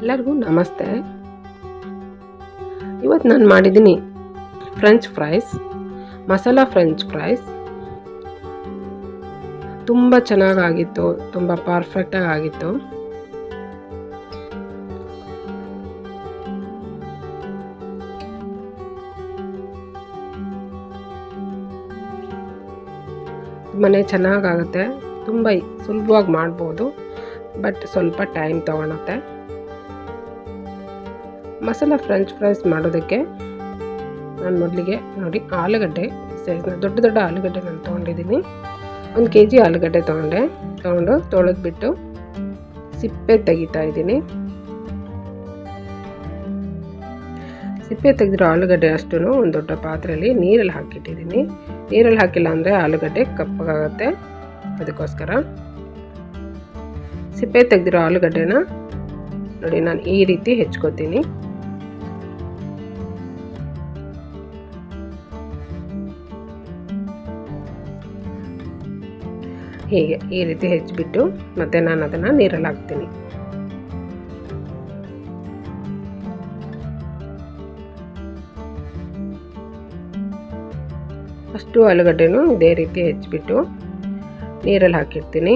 ಎಲ್ಲರಿಗೂ ನಮಸ್ತೆ. ಇವತ್ತು ನಾನು ಮಾಡಿದ್ದೀನಿ French fries masala French fries ತುಂಬ ಚೆನ್ನಾಗಾಗಿತ್ತು, ತುಂಬ ಪರ್ಫೆಕ್ಟಾಗಿ ಆಗಿತ್ತು. ತುಂಬಾ ಚೆನ್ನಾಗಾಗುತ್ತೆ. ತುಂಬ ಸುಲಭವಾಗಿ ಮಾಡ್ಬೋದು ಬಟ್ ಸ್ವಲ್ಪ ಟೈಮ್ ತೊಗೊಳುತ್ತೆ. ಮಸಾಲ ಫ್ರೆಂಚ್ ಫ್ರೈಸ್ ಮಾಡೋದಕ್ಕೆ ನಾನು ಮೊದಲಿಗೆ ನೋಡಿ ಆಲೂಗಡ್ಡೆ ಸೈಜ್ನ ದೊಡ್ಡ ದೊಡ್ಡ ಆಲೂಗಡ್ಡೆ ನಾನು ತೊಗೊಂಡಿದ್ದೀನಿ. ಒಂದು ಕೆ ಜಿ ಆಲೂಗಡ್ಡೆ ತೊಗೊಂಡೆ. ತೊಗೊಂಡು ತೊಳೆದ್ಬಿಟ್ಟು ಸಿಪ್ಪೆ ತೆಗಿತಾ ಇದ್ದೀನಿ. ಸಿಪ್ಪೆ ತೆಗೆದಿರೋ ಆಲೂಗಡ್ಡೆ ಅಷ್ಟೂ ಒಂದು ದೊಡ್ಡ ಪಾತ್ರೆಯಲ್ಲಿ ನೀರಲ್ಲಿ ಹಾಕಿಟ್ಟಿದ್ದೀನಿ. ನೀರಲ್ಲಿ ಹಾಕಿಲ್ಲ ಅಂದರೆ ಆಲೂಗಡ್ಡೆ ಕಪ್ಪಗಾಗತ್ತೆ. ಅದಕ್ಕೋಸ್ಕರ ಸಿಪ್ಪೆ ತೆಗೆದಿರೋ ಆಲೂಗಡ್ಡೆನ ನೋಡಿ ನಾನು ಈ ರೀತಿ ಹೆಚ್ಕೋತೀನಿ. ಹೀಗೆ ಈ ರೀತಿ ಹೆಚ್ಚಿಬಿಟ್ಟು ಮತ್ತೆ ನಾನು ಅದನ್ನು ನೀರಲ್ಲಿ ಹಾಕ್ತೀನಿ ಅಷ್ಟು ಆಲೂಗಡ್ಡೆನೂ ಇದೇ ರೀತಿ ಹೆಚ್ಚಿಬಿಟ್ಟು ನೀರಲ್ಲಿ ಹಾಕಿರ್ತೀನಿ.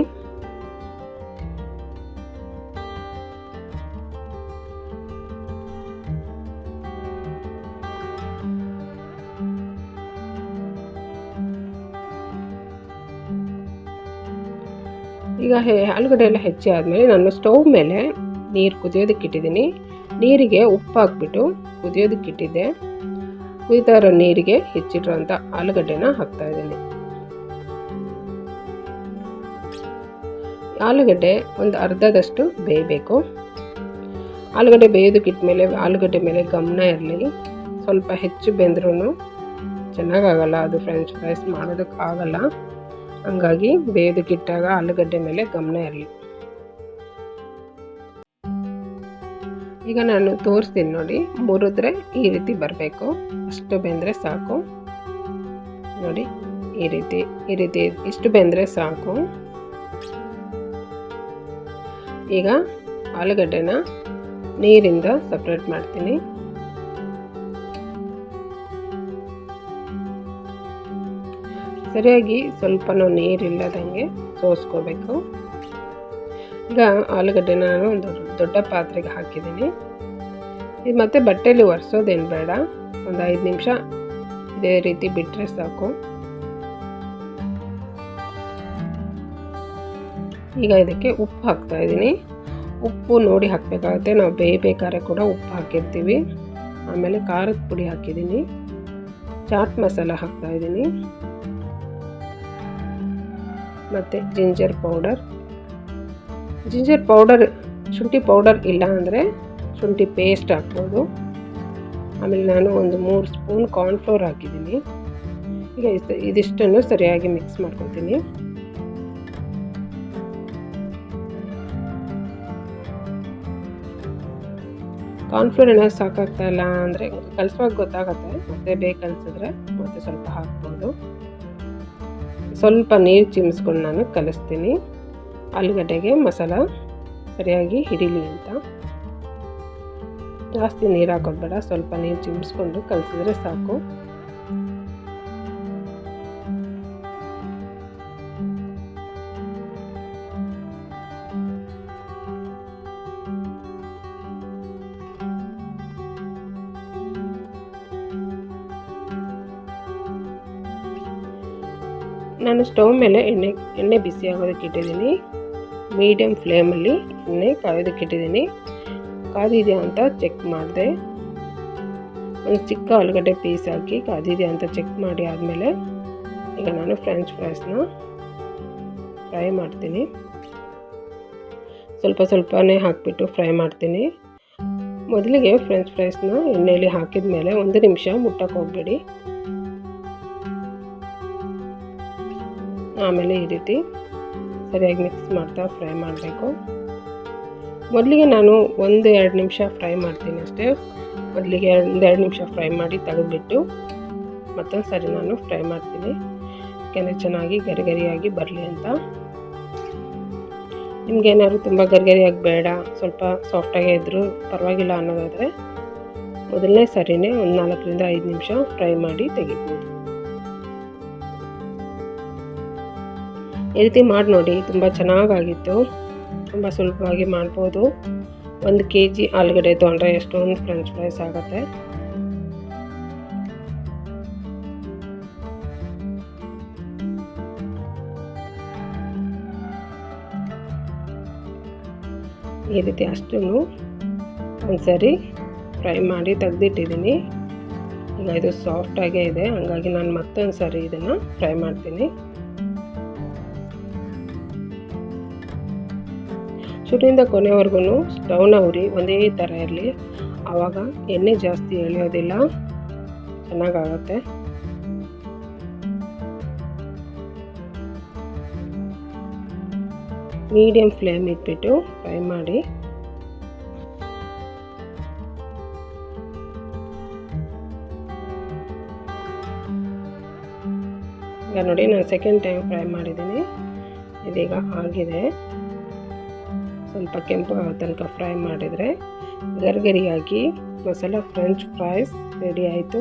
ಈಗ ಹೇ, ಆಲೂಗಡ್ಡೆ ಎಲ್ಲ ಹೆಚ್ಚಿ ಆದಮೇಲೆ ನಾನು ಸ್ಟವ್ ಮೇಲೆ ನೀರು ಕುದಿಯೋದಕ್ಕೆ ಇಟ್ಟಿದ್ದೀನಿ. ನೀರಿಗೆ ಉಪ್ಪು ಹಾಕ್ಬಿಟ್ಟು ಕುದಿಯೋದಕ್ಕೆ ಇಟ್ಟಿದ್ದೆ. ಕುದಿತಾ ಇರೋ ನೀರಿಗೆ ಹೆಚ್ಚಿಟ್ಟಿರೋಂಥ ಆಲೂಗಡ್ಡೆನ ಹಾಕ್ತಾ ಇದ್ದೀನಿ. ಆಲೂಗಡ್ಡೆ ಒಂದು ಅರ್ಧದಷ್ಟು ಬೇಯಬೇಕು. ಆಲೂಗಡ್ಡೆ ಬೇಯೋದಕ್ಕೆ ಮೇಲೆ ಆಲೂಗಡ್ಡೆ ಮೇಲೆ ಗಮನ ಇರಲಿ. ಸ್ವಲ್ಪ ಹೆಚ್ಚು ಬೆಂದ್ರೂ ಚೆನ್ನಾಗಾಗಲ್ಲ. ಅದು ಫ್ರೆಂಚ್ ಫ್ರೈಸ್ ಮಾಡೋದಕ್ಕೆ ಆಗಲ್ಲ ಹಂಗಾಗಿ ಬೇಯೋದಕ್ಕಿಟ್ಟಾಗ ಆಲೂಗಡ್ಡೆ ಮೇಲೆ ಗಮನ ಇರಲಿ. ಈಗ ನಾನು ತೋರಿಸ್ತೀನಿ ನೋಡಿ, ಮುರಿದ್ರೆ ಈ ರೀತಿ ಬರಬೇಕು. ಅಷ್ಟು ಬೆಂದರೆ ಸಾಕು. ನೋಡಿ, ಈ ರೀತಿ ಈ ರೀತಿ ಇಷ್ಟು ಬೆಂದರೆ ಸಾಕು. ಈಗ ಆಲೂಗಡ್ಡೆನ ನೀರಿಂದ ಸಪ್ರೇಟ್ ಮಾಡ್ತೀನಿ. ಸರಿಯಾಗಿ ಸ್ವಲ್ಪನೂ ನೀರಿಲ್ಲದಂಗೆ ಸೋಸ್ಕೋಬೇಕು. ಈಗ ಆಲೂಗಡ್ಡೆ ನಾನು ಒಂದು ದೊಡ್ಡ ಪಾತ್ರೆಗೆ ಹಾಕಿದ್ದೀನಿ. ಇದು ಮತ್ತೆ ಬಟ್ಟೆಯಲ್ಲಿ ಒರೆಸೋದೇನು ಬೇಡ. ಒಂದು ಐದು ನಿಮಿಷ ಇದೇ ರೀತಿ ಬಿಟ್ಟರೆ ಸಾಕು. ಈಗ ಇದಕ್ಕೆ ಉಪ್ಪು ಹಾಕ್ತಾ ಇದ್ದೀನಿ. ಉಪ್ಪು ನೋಡಿ ಹಾಕಬೇಕಾಗುತ್ತೆ. ನಾವು ಬೇಯಬೇಕಾದ್ರೆ ಕೂಡ ಉಪ್ಪು ಹಾಕಿರ್ತೀವಿ. ಆಮೇಲೆ ಖಾರದ ಪುಡಿ ಹಾಕಿದ್ದೀನಿ. ಚಾಟ್ ಮಸಾಲ ಹಾಕ್ತಾ ಇದ್ದೀನಿ. ಮತ್ತು ಜಿಂಜರ್ ಪೌಡರ್ ಜಿಂಜರ್ ಪೌಡರ್ ಶುಂಠಿ ಪೌಡರ್ ಇಲ್ಲ ಅಂದರೆ ಶುಂಠಿ ಪೇಸ್ಟ್ ಹಾಕ್ಬೋದು. ಆಮೇಲೆ ನಾನು ಒಂದು ಮೂರು ಸ್ಪೂನ್ ಕಾರ್ನ್ಫ್ಲೋರ್ ಹಾಕಿದ್ದೀನಿ. ಈಗ ಇದಿಷ್ಟನ್ನು ಸರಿಯಾಗಿ ಮಿಕ್ಸ್ ಮಾಡ್ಕೊತೀನಿ ಕಾರ್ನ್ಫ್ಲೋರ್ ಏನಾದ್ರು ಸಾಕಾಗ್ತಾ ಇಲ್ಲ ಅಂದರೆ, ಕಲಿಸುವಾಗ ಗೊತ್ತಾಗುತ್ತೆ, ಮತ್ತೆ ಬೇಕನ್ಸಿದ್ರೆ ಮತ್ತೆ ಸ್ವಲ್ಪ ಹಾಕ್ಬೋದು. ಸ್ವಲ್ಪ ನೀರು ಚಿಮ್ಸ್ಕೊಂಡು ನಾನು ಕಲಿಸ್ತೀನಿ. ಆಲೂಗಡ್ಡೆಗೆ ಮಸಾಲ ಸರಿಯಾಗಿ ಹಿಡೀಲಿ ಅಂತ. ಜಾಸ್ತಿ ನೀರು ಹಾಕೋದು ಬೇಡ ಸ್ವಲ್ಪ ನೀರು ಚಿಮ್ಸ್ಕೊಂಡು ಕಲಿಸಿದ್ರೆ ಸಾಕು. ನಾನು ಸ್ಟವ್ ಮೇಲೆ ಎಣ್ಣೆ ಎಣ್ಣೆ ಬಿಸಿ ಆಗೋದಕ್ಕೆ ಇಟ್ಟಿದ್ದೀನಿ. ಮೀಡಿಯಮ್ ಫ್ಲೇಮಲ್ಲಿ ಎಣ್ಣೆ ಕಾಯೋದಕ್ಕೆ ಇಟ್ಟಿದ್ದೀನಿ. ಕಾದಿದೆಯಾ ಅಂತ ಚೆಕ್ ಮಾಡಿದೆ. ಒಂದು ಚಿಕ್ಕ ಆಲೂಗಡ್ಡೆ ಪೀಸ್ ಹಾಕಿ ಕಾದಿದೆಯಾ ಅಂತ ಚೆಕ್ ಮಾಡಿ ಆದಮೇಲೆ ಈಗ ನಾನು ಫ್ರೆಂಚ್ ಫ್ರೈಸ್ನ ಫ್ರೈ ಮಾಡ್ತೀನಿ. ಸ್ವಲ್ಪ ಸ್ವಲ್ಪನೇ ಹಾಕಿಬಿಟ್ಟು ಫ್ರೈ ಮಾಡ್ತೀನಿ. ಮೊದಲಿಗೆ ಫ್ರೆಂಚ್ ಫ್ರೈಸ್ನ ಎಣ್ಣೆಯಲ್ಲಿ ಹಾಕಿದ ಮೇಲೆ ಒಂದು ನಿಮಿಷ ಮುಟ್ಟಕ್ಕೆ ಹೋಗಬೇಡಿ. ಆಮೇಲೆ ಈ ರೀತಿ ಸರಿಯಾಗಿ ಮಿಕ್ಸ್ ಮಾಡ್ತಾ ಫ್ರೈ ಮಾಡಬೇಕು. ಮೊದಲಿಗೆ ನಾನು ಒಂದು ಎರಡು ನಿಮಿಷ ಫ್ರೈ ಮಾಡ್ತೀನಿ ಅಷ್ಟೇ. ಮೊದಲಿಗೆ ಒಂದು ಎರಡು ನಿಮಿಷ ಫ್ರೈ ಮಾಡಿ ತೆಗೆದುಬಿಟ್ಟು ಮತ್ತೊಂದು ಸರಿ ನಾನು ಫ್ರೈ ಮಾಡ್ತೀನಿ. ಯಾಕೆಂದರೆ ಚೆನ್ನಾಗಿ ಗರಿಗರಿಯಾಗಿ ಬರಲಿ ಅಂತ. ನಿಮಗೇನಾದ್ರು ತುಂಬ ಗರಿಗರಿಯಾಗಿ ಬೇಡ ಸ್ವಲ್ಪ ಸಾಫ್ಟಾಗೇ ಇದ್ದರೂ ಪರವಾಗಿಲ್ಲ ಅನ್ನೋದಾದರೆ ಮೊದಲನೇ ಸರಿನೇ ಒಂದು ನಾಲ್ಕರಿಂದ ಐದು ನಿಮಿಷ ಫ್ರೈ ಮಾಡಿ ತೆಗಿಬೋದು. ಈ ರೀತಿ ಮಾಡಿ ನೋಡಿ, ತುಂಬ ಚೆನ್ನಾಗಾಗಿತ್ತು. ತುಂಬ ಸುಲಭವಾಗಿ ಮಾಡ್ಬೋದು. ಒಂದು ಕೆ ಜಿ ಆಲೂಗಡ್ಡೆ ತೊಗೊಂಡ್ರೆ ಎಷ್ಟೊಂದು ಫ್ರೆಂಚ್ ಫ್ರೈಸ್ ಆಗುತ್ತೆ. ಈ ರೀತಿ ಅಷ್ಟನ್ನು ಒಂದ್ಸರಿ ಫ್ರೈ ಮಾಡಿ ತೆಗೆದಿಟ್ಟಿದ್ದೀನಿ. ಈಗ ಇದು ಸಾಫ್ಟಾಗೇ ಇದೆ. ಹಂಗಾಗಿ ನಾನು ಮತ್ತೊಂದು ಸರಿ ಇದನ್ನು ಫ್ರೈ ಮಾಡ್ತೀನಿ. ಶುರುವಿಂದ ಕೊನೆವರೆಗೂ ಸ್ಟವ್ನ ಉರಿ ಒಂದೇ ಥರ ಇರಲಿ. ಆವಾಗ ಎಣ್ಣೆ ಜಾಸ್ತಿ ಎಳೆಯೋದಿಲ್ಲ. ಚೆನ್ನಾಗಾಗತ್ತೆ. ಮೀಡಿಯಮ್ ಫ್ಲೇಮ್ ಇಟ್ಬಿಟ್ಟು ಫ್ರೈ ಮಾಡಿ. ಈಗ ನೋಡಿ, ನಾನು ಸೆಕೆಂಡ್ ಟೈಮ್ ಫ್ರೈ ಮಾಡಿದ್ದೀನಿ. ಇದೀಗ ಆಗಿದೆ. ಸ್ವಲ್ಪ ಕೆಂಪು ತನಕ ಫ್ರೈ ಮಾಡಿದರೆ ಗರಿಗರಿಯಾಗಿ ಮಸಾಲ ಫ್ರೆಂಚ್ ಫ್ರೈಸ್ ರೆಡಿ ಆಯಿತು.